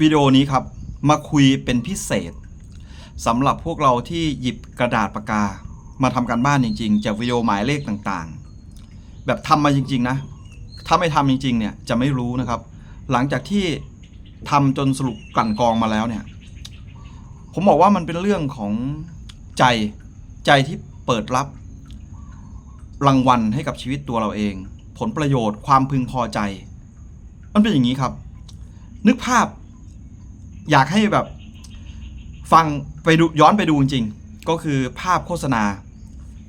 วิดีโอนี้ครับ มาคุยเป็นพิเศษสำหรับพวกเราที่หยิบกระดาษปากกา มาทำการบ้านจริง ๆ จากวิดีโอหมายเลขต่างๆ แบบทำมาจริง ๆ นะ ถ้าไม่ทำจริง ๆ เนี่ยจะไม่รู้นะครับ หลังจากที่ทำจนสรุปกลั่นกรองมาแล้วเนี่ย ผมบอกว่ามันเป็นเรื่องของใจใจที่เปิดรับ รางวัลให้กับชีวิตตัวเราเอง ผลประโยชน์ความพึงพอใจ มันเป็นอย่างนี้ครับ นึกภาพ อยากให้แบบฟังไปดูย้อนไปดูจริงๆก็คือภาพโฆษณา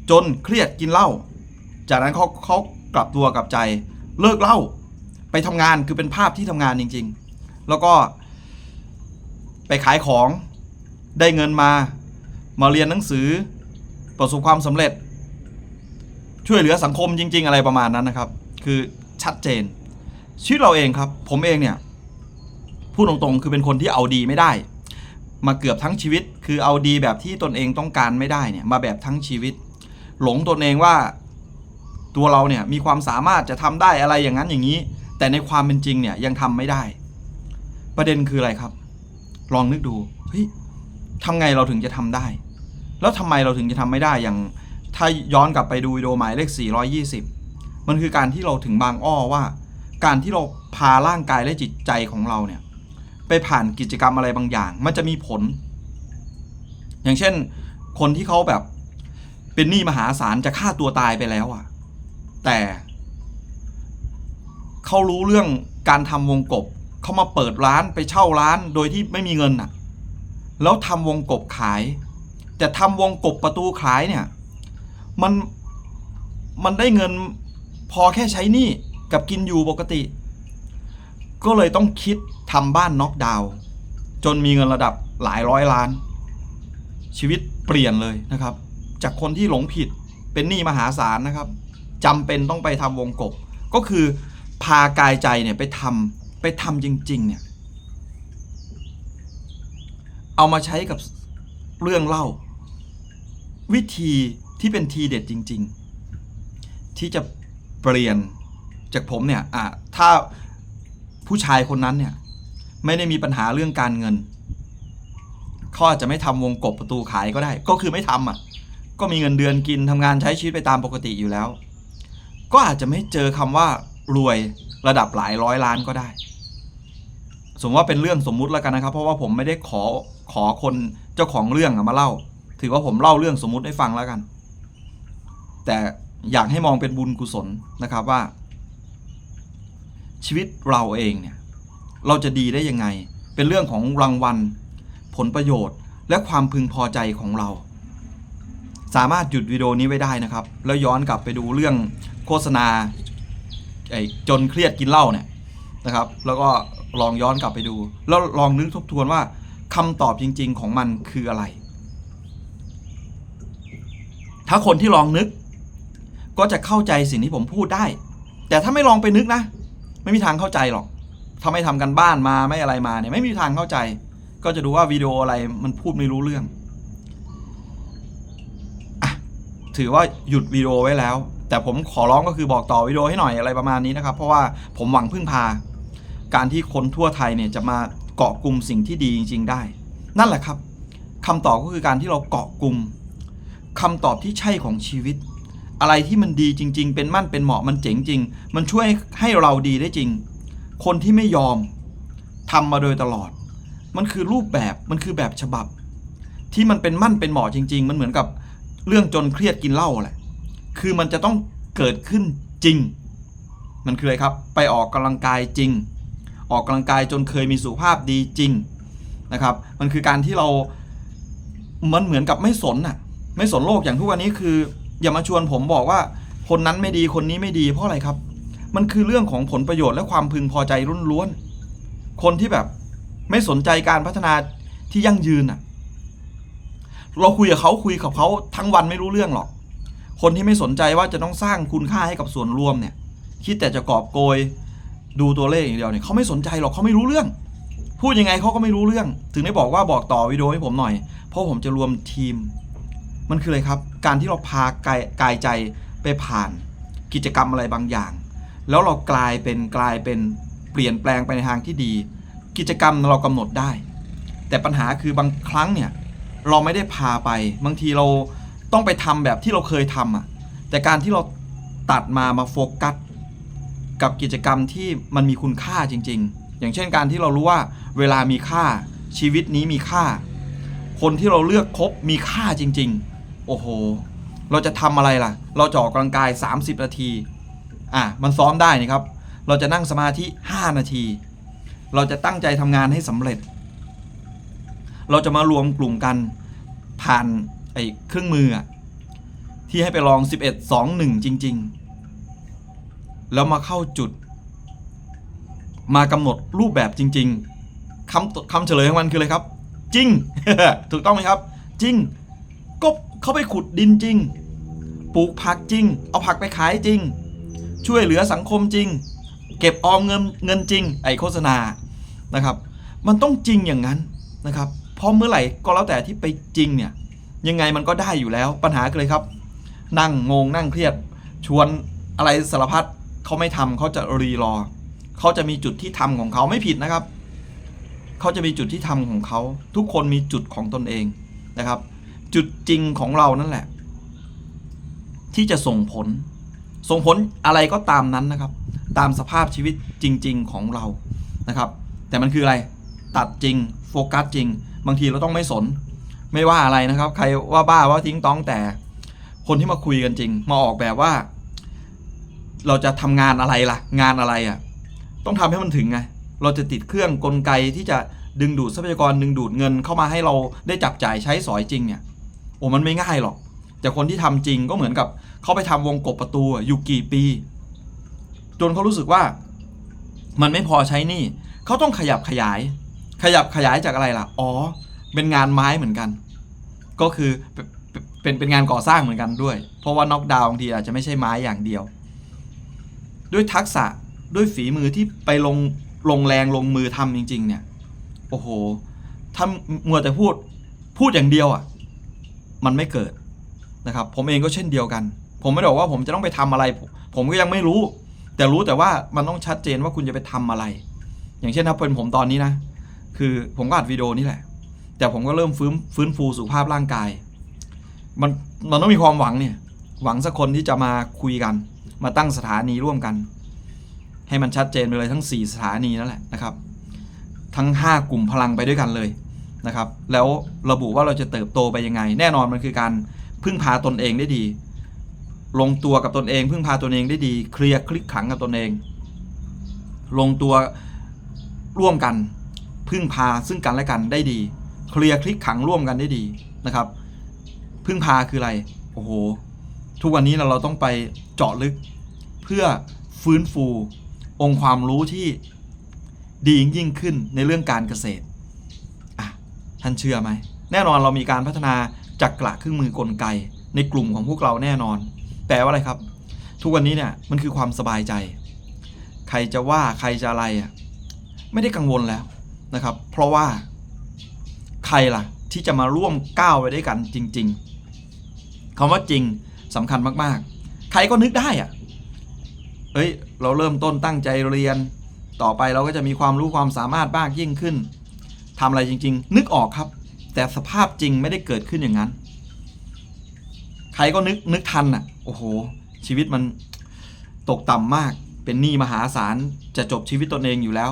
จนเครียดกินเหล้าจากนั้นเขาเขากลับตัวกลับใจเลิกเหล้าไปทำงานคือเป็นภาพที่ทำงานจริง ๆ แล้วก็ไปขายของได้เงินมามาเรียนหนังสือประสบความสำเร็จ ช่วยเหลือสังคมจริง ๆ อะไรประมาณนั้นนะครับ คือชัดเจนชีวิตเราเองครับ ผมเองเนี่ย พูดตรงๆ คือเป็นคนที่เอาดีไม่ได้ มาเกือบทั้งชีวิต คือเอาดีแบบที่ตนเองต้องการไม่ได้เนี่ยมาแบบทั้งชีวิต หลงตนเองว่าตัวเราเนี่ยมีความสามารถจะทำได้อะไรอย่างนั้นอย่างนี้ แต่ในความเป็นจริงเนี่ยยังทำไม่ได้ ประเด็นคืออะไรครับ ลองนึกดูเฮ้ยทำไงเราถึงจะทำได้ แล้วทำไมเราถึงจะทำไม่ได้อย่างถ้าย้อนกลับไปดูวิดีโอหมายเลข 420 มันคือการที่เราถึงบางอ้อว่า การที่เราพาร่างกายและจิตใจของเราเนี่ย ไปผ่านกิจกรรมอะไรบางอย่าง มันจะมีผล อย่างเช่น คนที่เขาแบบเป็นหนี้มหาศาลจะฆ่าตัวตายไปแล้วอะแต่เขารู้เรื่องการทำวงกบเขามาเปิดร้านไปเช่าร้านโดยที่ไม่มีเงินอะแล้วทำวงกบขาย แต่ทำวงกบประตูขายเนี่ย มันมันได้เงินพอแค่ใช้หนี้กับกินอยู่ปกติ ก็เลยต้องคิดทำบ้านน็อกดาวน์จนมีเงินระดับหลายร้อยล้าน ชีวิตเปลี่ยนเลยนะครับ จากคนที่หลงผิดเป็นหนี้มหาศาลนะครับจำเป็นต้องไปทำวงกบ ก็คือพากายใจเนี่ยไปทำไปทำจริง ๆ เนี่ย เอามาใช้กับเรื่องเล่า วิธีที่เป็นทีเด็ดจริง ๆ ที่จะเปลี่ยนจากผมเนี่ยอะถ้า ผู้ชายคนนั้นเนี่ยไม่ได้มีปัญหาเรื่องการเงินเขาอาจจะไม่ทำวงกบประตูขายก็ได้ ก็คือไม่ทำอะ ก็มีเงินเดือนกินทำงานใช้ชีวิตไปตามปกติอยู่แล้ว ก็อาจจะไม่เจอคำว่ารวยระดับหลายร้อยล้านก็ได้ สมมติว่าเป็นเรื่องสมมุติแล้วกันนะครับ เพราะว่าผมไม่ได้ขอขอคนเจ้าของเรื่องมาเล่า ถือว่าผมเล่าเรื่องสมมุติให้ฟังแล้วกัน แต่อยากให้มองเป็นบุญกุศลนะครับว่า ชีวิตเราเองเนี่ยเราจะดีได้ยังไง เป็นเรื่องของรางวัล ผลประโยชน์ และความพึงพอใจของเรา สามารถหยุดวิดีโอนี้ไว้ได้นะครับ แล้วย้อนกลับไปดูเรื่องโฆษณาไอ้จนเครียดกินเหล้าเนี่ยนะครับ แล้วก็ลองย้อนกลับไปดู แล้วลองนึกทบทวนว่าคำตอบจริง ๆ ของมันคืออะไร ถ้าคนที่ลองนึก ก็จะเข้าใจสิ่งที่ผมพูดได้ แต่ถ้าไม่ลองไปนึกนะ ไม่มีทางเข้าใจหรอกถ้าไม่ทำกันบ้านมาไม่อะไรมาเนี่ยไม่มีทางเข้าใจ ก็จะดูว่าวิดีโออะไรมันพูดไม่รู้เรื่องอะถือว่าหยุดวิดีโอไว้แล้ว แต่ผมขอร้องก็คือบอกต่อวิดีโอให้หน่อยอะไรประมาณนี้นะครับ เพราะว่าผมหวังพึ่งพา การที่คนทั่วไทยเนี่ยจะมาเกาะกลุ่มสิ่งที่ดีจริง ๆ ได้ นั่นแหละครับคำตอบก็คือการที่เราเกาะกลุ่มคำตอบที่ใช่ของชีวิต อะไรที่มันดีจริง ๆ เป็นมั่นเป็นเหมาะมันเจ๋งจริง มันช่วยให้เราดีได้จริง คนที่ไม่ยอมทำมาโดยตลอด มันคือรูปแบบมันคือแบบฉบับ ที่มันเป็นมั่นเป็นเหมาะจริง ๆ มันเหมือนกับเรื่องจนเครียดกินเหล้าแหละ คือมันจะต้องเกิดขึ้นจริง มันคืออะไรครับ ไปออกกำลังกายจริง ออกกำลังกายจนเคยมีสุขภาพดีจริงนะครับ มันคือการที่เรา มันเหมือนกับไม่สนน่ะ ไม่สนโลกอย่างทุกวันนี้คือ อย่ามาชวนผมบอกว่าคนนั้นไม่ดีคนนี้ไม่ดีเพราะอะไรครับ มันคือเรื่องของผลประโยชน์และความพึงพอใจรุ่นล้วน คนที่แบบไม่สนใจการพัฒนาที่ยั่งยืนอะ เราคุยกับเขาคุยกับเขาทั้งวันไม่รู้เรื่องหรอก คนที่ไม่สนใจว่าจะต้องสร้างคุณค่าให้กับส่วนรวมเนี่ย คิดแต่จะกอบโกย ดูตัวเลขอย่างเดียวเนี่ยเขาไม่สนใจหรอกเขาไม่รู้เรื่อง พูดยังไงเขาก็ไม่รู้เรื่อง ถึงได้บอกว่าบอกต่อวิดีโอให้ผมหน่อย เพราะผมจะรวมทีม มันคืออะไรครับ การที่เราพากายกายใจไปผ่านกิจกรรมอะไรบางอย่าง แล้วเรากลายเป็นกลายเป็นเปลี่ยนแปลงไปในทางที่ดี กิจกรรมเรากำหนดได้ แต่ปัญหาคือบางครั้งเนี่ยเราไม่ได้พาไป บางทีเราต้องไปทำแบบที่เราเคยทำอะแต่การที่เราตัดมามาโฟกัสกับกิจกรรมที่มันมีคุณค่าจริง ๆ อย่างเช่นการที่เรารู้ว่าเวลามีค่าชีวิตนี้มีค่า คนที่เราเลือกคบมีค่าจริง ๆ โอ้โห เราจะทำอะไรล่ะ เราจะออกกำลังกาย 30 นาที อะ มันซ้อมได้นี่ครับ เราจะนั่งสมาธิ 5 นาที เราจะตั้งใจทำงานให้สำเร็จ เราจะมารวมกลุ่มกันผ่านไอ้เครื่องมือที่ให้ไปลอง 11 2 1 จริง ๆ แล้วมาเข้าจุด มากำหนดรูปแบบจริง ๆคำคำเฉลยของมันคืออะไรครับ จริง ถูกต้องไหมครับ จริงก็ เขาไปขุดดินจริง ปลูกผักจริง เอาผักไปขายจริง ช่วยเหลือสังคมจริง เก็บออมเงินเงินจริง ไอโฆษณานะครับ มันต้องจริงอย่างนั้นนะครับเพราะเมื่อไหร่ก็แล้วแต่ที่ไปจริงเนี่ยยังไงมันก็ได้อยู่แล้วปัญหาเลยครับ นั่งงงนั่งเครียด ชวนอะไรสารพัดเขาไม่ทำเขาจะรีรอเขาจะมีจุดที่ทำของเขาไม่ผิดนะครับเขาจะมีจุดที่ทำของเขา ทุกคนมีจุดของตนเองนะครับ จุดจริงของเรานั่นแหละ ที่จะส่งผล ส่งผลอะไรก็ตามนั้นนะครับ ตามสภาพชีวิตจริง ๆของเรานะครับ แต่มันคืออะไรตัดจริงโฟกัสจริง บางทีเราต้องไม่สน ไม่ว่าอะไรนะครับ ใครว่าบ้าว่าทิ้งต้องแต่ คนที่มาคุยกันจริง มาออกแบบว่า เราจะทำงานอะไรล่ะ งานอะไรอะ ต้องทำให้มันถึงไงเราจะติดเครื่องกลไกที่จะดึงดูดทรัพยากรดึงดูดเงินเข้ามาให้เราได้จับจ่ายใช้สอยจริงเนี่ย โอ้มันไม่ง่ายหรอก แต่คนที่ทำจริงก็เหมือนกับเขาไปทำวงกบประตูอยู่กี่ปี จนเขารู้สึกว่า มันไม่พอใช้นี่เขาต้องขยับขยาย ขยับขยายจากอะไรล่ะ อ๋อ เป็นงานไม้เหมือนกัน ก็คือเป็นเป็นงานก่อสร้างเหมือนกันด้วย เพราะว่าน็อกดาวน์บางทีอาจจะไม่ใช่ไม้อย่างเดียว ด้วยทักษะด้วยฝีมือที่ไปลงลงแรงลงมือทำจริง ๆ เนี่ย โอ้โหถ้ามัวแต่พูด พูดอย่างเดียวอะ มันไม่เกิดนะครับ ผมเองก็เช่นเดียวกัน ผมไม่ได้บอกว่าผมจะต้องไปทำอะไร ผมก็ยังไม่รู้ แต่รู้แต่ว่ามันต้องชัดเจนว่าคุณจะไปทำอะไร อย่างเช่นถ้าเป็นผมตอนนี้นะ คือผมก็อัดวิดีโอนี่แหละ แต่ผมก็เริ่มฟื้นฟื้นฟูสุขภาพร่างกาย มันมันต้องมีความหวังเนี่ย หวังสักคนที่จะมาคุยกัน มาตั้งสถานีร่วมกัน ให้มันชัดเจนไปเลยทั้ง 4 สถานีนั่นแหละนะครับ ทั้ง 5 กลุ่มพลังไปด้วยกันเลย นะครับ แล้วระบุว่าเราจะเติบโตไปยังไง แน่นอนมันคือการพึ่งพาตนเองได้ดี ลงตัวกับตนเอง พึ่งพาตนเองได้ดี เคลียร์คลิกขังกับตนเอง ลงตัวร่วมกัน พึ่งพาซึ่งกันและกันได้ดี เคลียร์คลิกขังร่วมกันได้ดีนะครับ พึ่งพาคืออะไร โอ้โห ทุกวันนี้เราเราต้องไปเจาะลึก เพื่อฟื้นฟู องค์ความรู้ที่ดียิ่งขึ้นในเรื่องการเกษตร ท่านเชื่อไหม แน่นอนเรามีการพัฒนาจักระเครื่องมือกลไก ในกลุ่มของพวกเราแน่นอน แปลว่าอะไรครับ ทุกวันนี้เนี่ยมันคือความสบายใจ ใครจะว่าใครจะอะไรอะไม่ได้กังวลแล้วนะครับ เพราะว่าใครล่ะที่จะมาร่วมก้าวไปด้วยกันจริง ๆคำว่าจริงสำคัญมากๆ ใครก็นึกได้อะเอ้ย เราเริ่มต้นตั้งใจเรียน ต่อไปเราก็จะมีความรู้ความสามารถมากยิ่งขึ้น ทำอะไรจริง ๆ นึกออกครับ แต่สภาพจริงไม่ได้เกิดขึ้นอย่างนั้น ใครก็นึกนึกทันอะ โอ้โห ชีวิตมันตกต่ำมาก เป็นหนี้มหาศาลจะจบชีวิตตนเองอยู่แล้ว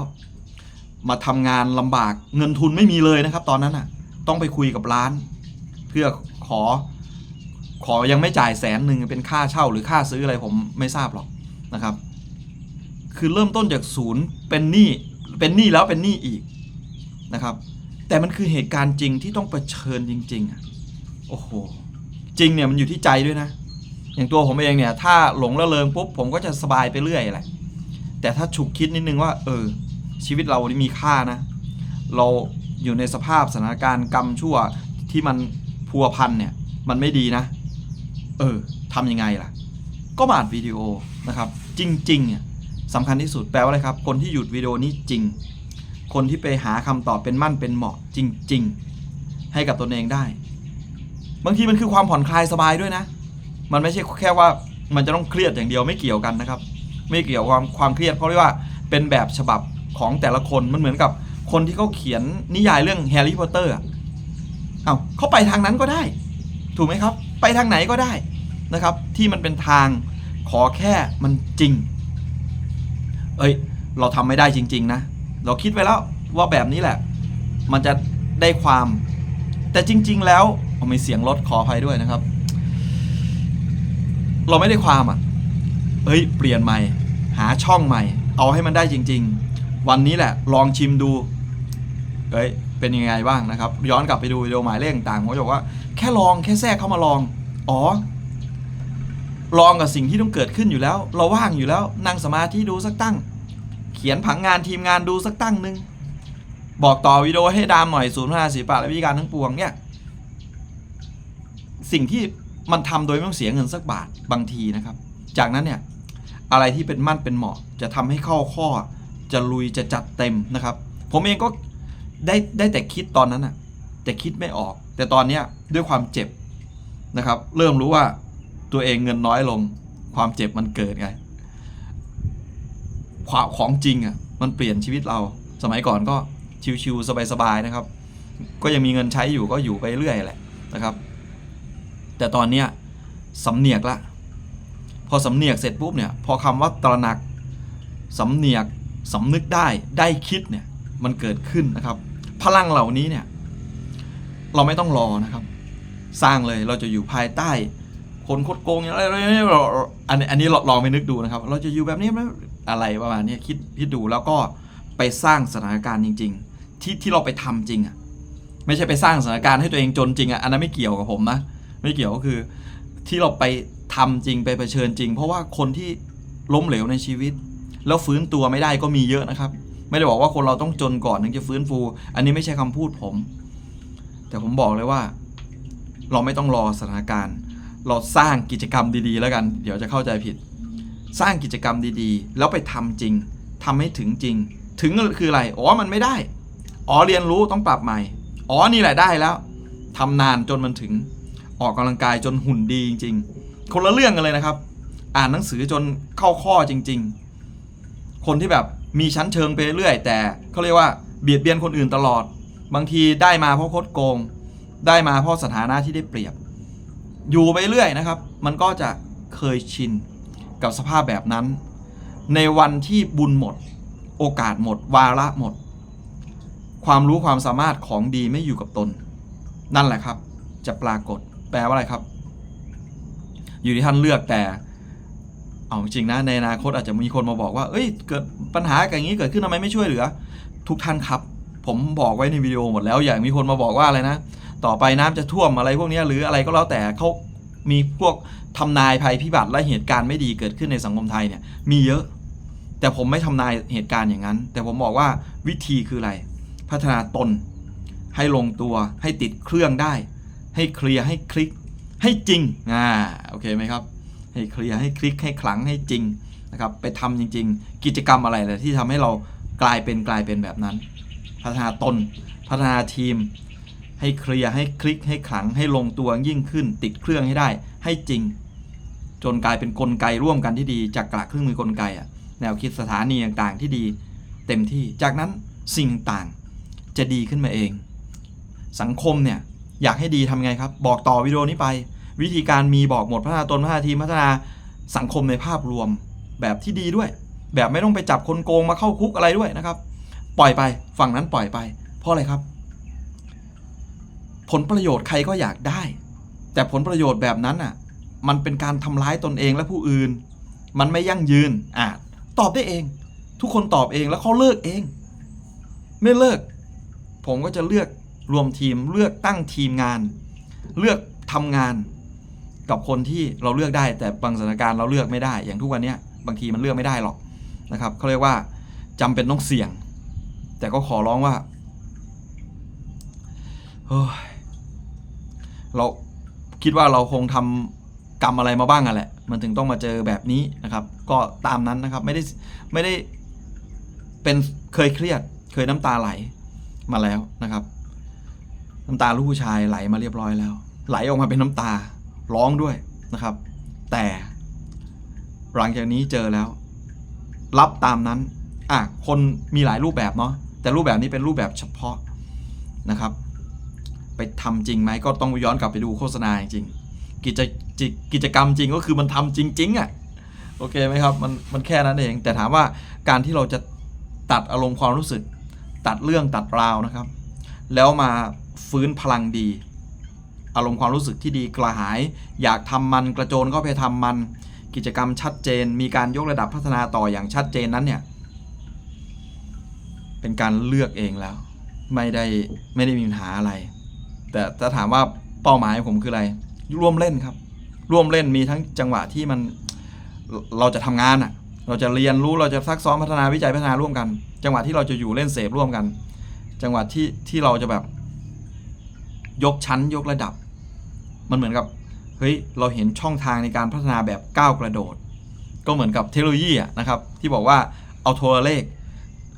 มาทำงานลำบากเงินทุนไม่มีเลยนะครับ ตอนนั้นอะ ต้องไปคุยกับร้าน เพื่อขอ ขอยังไม่จ่ายแสนหนึ่งเป็นค่าเช่าหรือค่าซื้ออะไรผมไม่ทราบหรอกนะครับ คือเริ่มต้นจากศูนย์เป็นหนี้เป็นหนี้แล้วเป็นหนี้อีก นะครับ แต่มันคือเหตุการณ์จริงที่ต้องเผชิญจริงๆอะโอ้โหจริงเนี่ยมันอยู่ที่ใจด้วยนะ อย่างตัวผมเองเนี่ย ถ้าหลงละเลงปุ๊บผมก็จะสบายไปเรื่อยแหละแต่ถ้าฉุกคิดนิดนึงว่า เออ ชีวิตเรานี่มีค่านะ เราอยู่ในสภาพสถานการณ์กรรมชั่วที่มันพัวพันเนี่ย มันไม่ดีนะ เออทำยังไงล่ะ ก็มาอัดวิดีโอนะครับ จริงๆเนี่ยสำคัญที่สุดแปลว่าอะไรครับ คนที่หยุดวิดีโอนี้จริง คนที่ไปหาคำตอบเป็นมั่นเป็นเหมาะจริง ๆ ให้กับตนเองได้ บางทีมันคือความผ่อนคลายสบายด้วยนะ มันไม่ใช่แค่ว่ามันจะต้องเครียดอย่างเดียวไม่เกี่ยวกันนะครับ ไม่เกี่ยวกับความความเครียดเพราะว่าเป็นแบบฉบับของแต่ละคนมันเหมือนกับคนที่เขาเขียนนิยายเรื่องแฮร์รี่พอตเตอร์เอาเขาไปทางนั้นก็ได้ ถูกไหมครับ ไปทางไหนก็ได้นะครับ ที่มันเป็นทางขอแค่มันจริง เอ้ย เราทำไม่ได้จริง ๆ นะ เราคิดไว้แล้วว่าแบบนี้แหละ มันจะได้ความ แต่จริง ๆ แล้วเอามีเสียงรถขออภัยด้วยนะครับ เราไม่ได้ความอะเอ้ยเปลี่ยนใหม่ หาช่องใหม่ เอาให้มันได้จริง ๆ วันนี้แหละ ลองชิมดูเอ้ยเป็นยังไงบ้างนะครับ ย้อนกลับไปดูวิดีโอหมายเลขต่างๆผมจะบอกว่าแค่ลองแค่แทรกเข้ามาลอง อ๋อ ลองกับสิ่งที่ต้องเกิดขึ้นอยู่แล้ว เราว่างอยู่แล้ว นั่งสมาธิดูสักตั้ง เขียนผังงานทีมงานดูสักตั้งหนึ่งบอกต่อวิดีโอให้ดามหน่อยศูนย์พัฒนาศิลปะและวิธีการทั้งปวงเนี่ย สิ่งที่มันทำโดยไม่ต้องเสียเงินสักบาทบางทีนะครับ จากนั้นเนี่ย อะไรที่เป็นมั่นเป็นเหมาะ จะทำให้เข้าข้อ จะลุยจะจัดเต็มนะครับ ผมเองก็ได้ได้แต่คิดตอนนั้นอะแต่คิดไม่ออก แต่ตอนเนี้ยด้วยความเจ็บนะครับ เริ่มรู้ว่าตัวเองเงินน้อยลง ความเจ็บมันเกิดไง ความของจริงอะมันเปลี่ยนชีวิตเรา สมัยก่อนก็ชิวๆสบายๆนะครับ ก็ยังมีเงินใช้อยู่ก็อยู่ไปเรื่อยแหละนะครับ แต่ตอนเนี้ยสำเนียกละ พอสำเนียกเสร็จปุ๊บเนี่ยพอคำว่าตระหนักสำเนียกสำนึกได้ได้คิดเนี่ยมันเกิดขึ้นนะครับ พลังเหล่านี้เนี่ยเราไม่ต้องรอนะครับ สร้างเลยเราจะอยู่ภายใต้ คนคดโกงอย่างไรอะไรเราอันนี้อันนี้ลองไปนึกดูนะครับ เราจะอยู่แบบนี้ไหม อะไรประมาณนี้คิดคิดดูแล้วก็ไปสร้างสถานการณ์จริง ๆ ที่ที่เราไปทำจริงอะไม่ใช่ไปสร้างสถานการณ์ให้ตัวเองจนจริงอะอันนั้นไม่เกี่ยวกับผมนะไม่เกี่ยวก็คือ ที่เราไปทำจริงไปเผชิญจริง เพราะว่าคนที่ล้มเหลวในชีวิต แล้วฟื้นตัวไม่ได้ก็มีเยอะนะครับ ไม่ได้บอกว่าคนเราต้องจนก่อนถึงจะฟื้นฟู อันนี้ไม่ใช่คำพูดผม แต่ผมบอกเลยว่า เราไม่ต้องรอสถานการณ์ เราสร้างกิจกรรมดีๆ แล้วกัน เดี๋ยวจะเข้าใจผิด สร้างกิจกรรมดีๆ แล้วไปทำจริงทำให้ถึงจริง ถึงคืออะไร อ๋อ มันไม่ได้ อ๋อ เรียนรู้ต้องปรับใหม่ อ๋อ นี่แหละได้แล้วทำนานจนมันถึง ออกกำลังกายจนหุ่นดีจริง ๆ คนละเรื่องกันเลยนะครับ อ่านหนังสือจนเข้าข้อจริง ๆ คนที่แบบมีชั้นเชิงไปเรื่อย แต่เขาเรียกว่าเบียดเบียนคนอื่นตลอด บางทีได้มาเพราะคดโกง ได้มาเพราะสถานะที่ได้เปรียบ อยู่ไปเรื่อยนะครับ มันก็จะเคยชิน กับสภาพแบบนั้น ในวันที่บุญหมด โอกาสหมด วาระหมด ความรู้ความสามารถของดีไม่อยู่กับตน นั่นแหละครับ จะปรากฏแปลว่าอะไรครับ อยู่ที่ท่านเลือกแต่เอาจริงนะในอนาคตอาจจะมีคนมาบอกว่า เอ้ย เกิดปัญหาอย่างนี้เกิดขึ้นทำไมไม่ช่วยเหลือ ทุกท่านครับ ผมบอกไว้ในวิดีโอหมดแล้ว อย่างมีคนมาบอกว่าอะไรนะ ต่อไปน้ำจะท่วมอะไรพวกนี้หรืออะไรก็แล้วแต่เขา มีพวกทำนายภัยพิบัติและเหตุการณ์ไม่ดีเกิดขึ้นในสังคมไทยเนี่ยมีเยอะ แต่ผมไม่ทำนายเหตุการณ์อย่างนั้น แต่ผมบอกว่าวิธีคืออะไร พัฒนาตน ให้ลงตัว ให้ติดเครื่องได้ ให้เคลียร์ให้คลิก ให้จริงอ่าโอเคไหมครับ ให้เคลียร์ให้คลิกให้ขลังให้จริงนะครับไปทำจริง ๆ กิจกรรมอะไรเลยที่ทำให้เรากลายเป็นกลายเป็นแบบนั้น พัฒนาตน พัฒนาทีม ให้เคลียร์ให้คลิกให้ขลังให้ลงตัวยิ่งขึ้น ติดเครื่องให้ได้ ให้จริง จนกลายเป็นนกลไกร่วมกันที่ดีจากกระเครื่องมือกลไกอะแนวคิดสถานีต่างๆที่ดี เต็มที่จากนั้นสิ่งต่างจะดีขึ้นมาเอง สังคมเนี่ยอยากให้ดีทำไงครับ บอกต่อวิดีโอนี้ไป วิธีการมีบอกหมดพัฒนาตนพัฒนาทีมพัฒนาสังคมในภาพรวมแบบที่ดีด้วย แบบไม่ต้องไปจับคนโกงมาเข้าคุกอะไรด้วยนะครับ ปล่อยไปฝั่งนั้นปล่อยไป เพราะอะไรครับ ผลประโยชน์ใครก็อยากได้ แต่ผลประโยชน์แบบนั้นอะ มันเป็นการทำร้ายตนเองและผู้อื่น มันไม่ยั่งยืนอะตอบได้เอง ทุกคนตอบเองแล้วเขาเลิกเอง ไม่เลิก ผมก็จะเลือกรวมทีมเลือกตั้งทีมงาน เลือกทำงานกับคนที่เราเลือกได้ แต่บางสถานการณ์เราเลือกไม่ได้ อย่างทุกวันนี้บางทีมันเลือกไม่ได้หรอกนะครับเขาเรียกว่าจำเป็นต้องเสี่ยง แต่ก็ขอร้องว่า เราคิดว่าเราคงทำกรรมอะไรมาบ้างอะแหละ มันถึงต้องมาเจอแบบนี้นะครับ ก็ตามนั้นนะครับไม่ได้ไม่ได้เป็นเคยเครียด เคยน้ำตาไหลมาแล้วนะครับ น้ำตาลูกผู้ชายไหลมาเรียบร้อยแล้ว ไหลออกมาเป็นน้ำตาร้องด้วยนะครับ แต่หลังจากนี้เจอแล้ว รับตามนั้นอะคนมีหลายรูปแบบเนาะแต่รูปแบบนี้เป็นรูปแบบเฉพาะนะครับ ไปทำจริงไหมก็ต้องย้อนกลับไปดูโฆษณาจริงกิจกิจกรรมจริงก็คือมันทำจริง ๆอะ่ะโอเคไหมครับมันมันแค่นั้นเอง แต่ถามว่าการที่เราจะตัดอารมณ์ความรู้สึก ตัดเรื่องตัดราวนะครับ แล้วมาฟื้นพลังดี อารมณ์ความรู้สึกที่ดีกระหาย อยากทำมันกระโจนเข้าไปทำมัน กิจกรรมชัดเจน มีการยกระดับพัฒนาต่ออย่างชัดเจนนั้นเนี่ยเป็นการเลือกเองแล้ว ไม่ได้ไม่ได้มีปัญหาอะไร แต่ถ้าถามว่าเป้าหมายของผมคืออะไร ร่วมเล่นครับ ร่วมเล่นมีทั้งจังหวะที่มันเราจะทำงานอะ เราจะเรียนรู้เราจะซักซ้อมพัฒนาวิจัยพัฒนาร่วมกัน จังหวะที่เราจะอยู่เล่นเสพร่วมกัน จังหวะที่ที่เราจะแบบ ยกชั้นยกระดับ มันเหมือนกับเฮ้ยเราเห็นช่องทางในการพัฒนาแบบก้าวกระโดด ก็เหมือนกับเทคโนโลยีอะนะครับ ที่บอกว่าเอาโทรเลข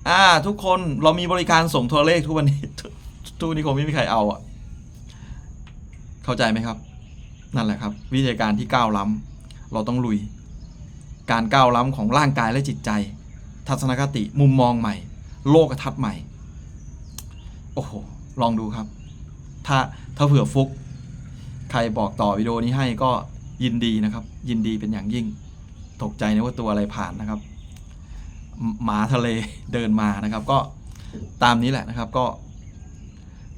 อ่าทุกคนเรามีบริการส่งโทรเลขทุกวันนี้ทุกทุกวันนี้คงไม่มีใครเอาอะ เข้าใจไหมครับ นั่นแหละครับ วิธีการที่ก้าวล้ำเราต้องลุย การก้าวล้ำของร่างกายและจิตใจ ทัศนคติมุมมองใหม่ โลกทัศน์ใหม่ โอ้โห ลองดูครับ ถ้าถ้าเผื่อฟุก ใครบอกต่อวิดีโอนี้ให้ก็ยินดีนะครับ ยินดีเป็นอย่างยิ่ง ตกใจนะว่าตัวอะไรผ่านนะครับหหมาทะเลเดินมานะครับ ก็ตามนี้แหละนะครับก็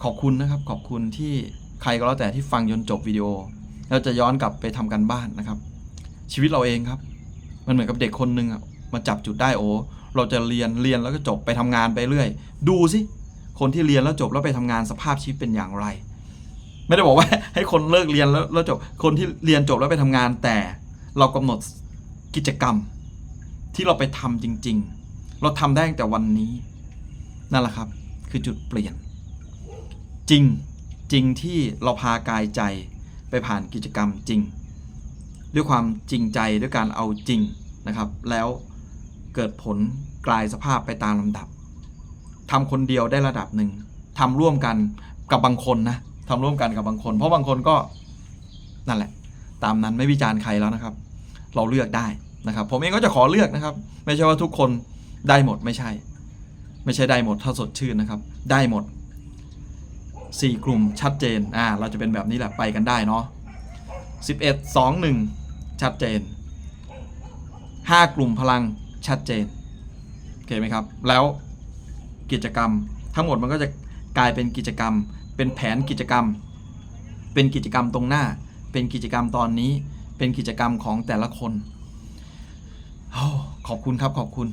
ขอบคุณนะครับ ขอบคุณที่ ใครก็แล้วแต่ที่ฟังจนจบวิดีโอ แล้วจะย้อนกลับไปทำกันบ้านนะครับ ชีวิตเราเองครับ มันเหมือนกับเด็กคนหนึ่งอะมาจับจุดได้โอ้เราจะเรียนเรียนแล้วก็จบไปทำงานไปเรื่อย ดูสิคนที่เรียนแล้วจบแล้วไปทำงานสภาพชีวิตเป็นอย่างไร ไม่ได้บอกว่าให้คนเลิกเรียนแล้วแล้วจบคนที่เรียนจบแล้วไปทำงานแต่เรากำหนดกิจกรรมที่เราไปทำจริง ๆ เราทำได้ตั้งแต่วันนี้ นั่นแหละครับ คือจุดเปลี่ยน จริง จริงที่เราพากายใจไปผ่านกิจกรรมจริง ด้วยความจริงใจด้วยการเอาจริงนะครับ แล้วเกิดผลกลายสภาพไปตามลำดับทำคนเดียวได้ระดับหนึ่งทำร่วมกันกับบางคนนะทำร่วมกันกับบางคน เพราะบางคนก็นั่นแหละ ตามนั้นไม่วิจารณ์ใครแล้วนะครับ เราเลือกได้นะครับ ผมเองก็จะขอเลือกนะครับ ไม่ใช่ว่าทุกคนได้หมดไม่ใช่ ไม่ใช่ได้หมดถ้าสดชื่นนะครับ ได้หมด สี่กลุ่มชัดเจนอ่าเราจะเป็นแบบนี้แหละไปกันได้เนาะสิบเอ็ดสองหนึ่งชัดเจนห้ากลุ่มพลังชัดเจนโอเคไหมครับ แล้วกิจกรรมทั้งหมดมันก็จะกลายเป็นกิจกรรม เป็นแผนกิจกรรม เป็นกิจกรรมตรงหน้า เป็นกิจกรรมตอนนี้ เป็นกิจกรรมของแต่ละคนขอบคุณครับขอบคุณ